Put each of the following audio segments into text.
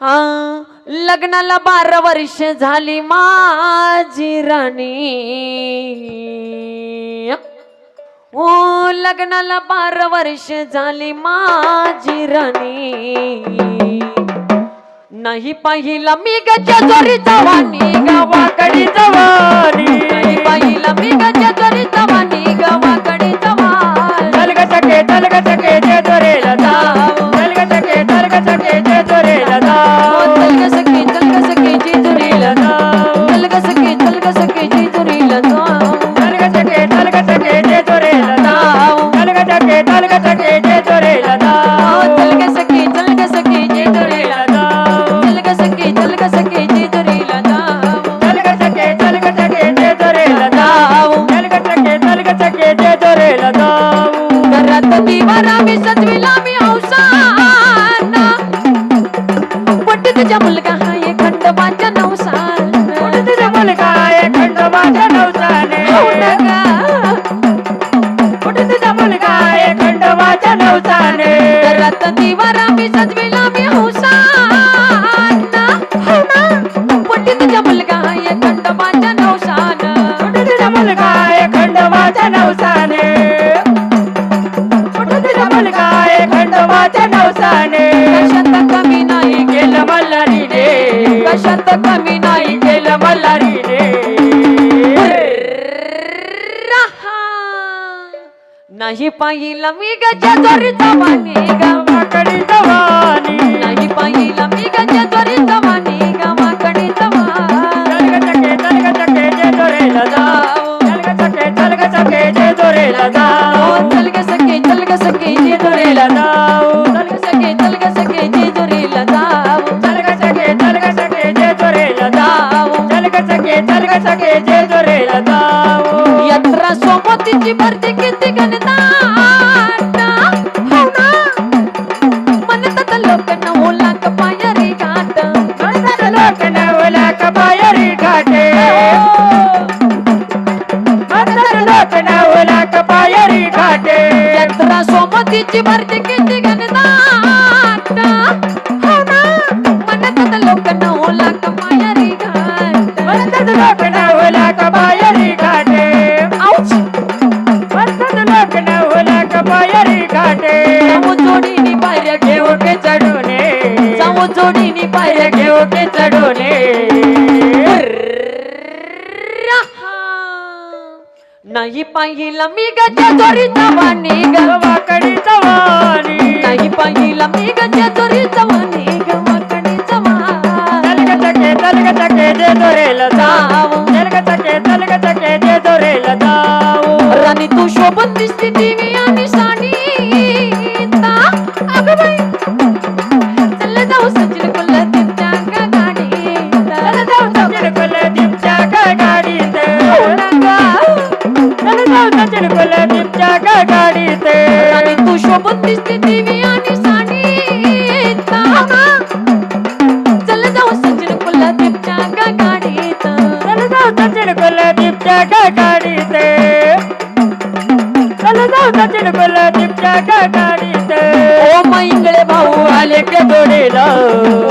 लग्नाला बारा वर्ष झाली माझी राणी. ओ लग्नाला बारा वर्ष झाली माझी राणी. नाही पाहिला मी गच्या जोरी जवानी गावाकडे जवानी. नाही पाहिला मी गच्या जोरी जवानी गावाकडे जवानी. चल गे सखे चल ग सखे मुलगा हा एक खंडोबाच्या नवसाने घरात दिवारा मी सजविला मी पट्टी तुझ्या मुलगा हा खंडोबाच्या नवसान. कुठे तुझा मुलगा खंडोबाच्या नवसाने. कुठे तुझा मुलगा आहे खंडोबाच्या नवसाने. कशात कमी नाही मल्हारीने. कशात कमी नाही पाहिला मी गजा जोरी जवानी गावाकडे जवानी नाही पाहिला मी गजा जोरी जवानी गावाकडे सखे जे दोरेला जाऊ चल ग सखे चल ग सोमतीची भरती किती गणतात म्हणतात लोक नऊ लाख पायरी घाट. म्हणतात लोक घाटे. म्हणतात लोक घाटे. जाऊ जोडीनी पायऱ्या घेऊ घेऊ के चढूने. जाऊ जोडीनी पायऱ्या घेऊ घेऊ के चढूने. नाही पाहिला मी गजा जोरी जवानी ग गवाकडी जवानी नाही पाहिला मी गजा जोरी जवानी गवाकडे जवानी चल ग सखे चल ग सखे जे दोरेला गाडीत राणी तू शोभून दिसती देवी आणि साडी. चल जाऊ सचिन कुलदीपच्या गाडीत. चल जाऊ सचिन कुलदीपच्या का गाडीत. चल जाऊ सचिन कुलदीपच्या का गाडीत. ओ मैंगळे भाऊ आले के जोडीला.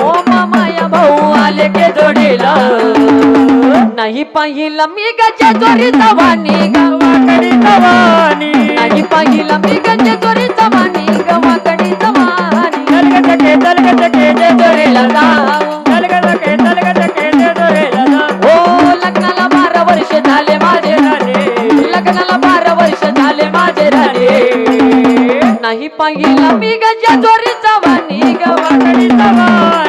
ओ मामाया भाऊ आले के जोडीला. नाही पाहिला मी गजा जोरी जवानी गवाकडी नाही पाहिला मी गजा जोरी जवानी गवा गवाकडी जवानी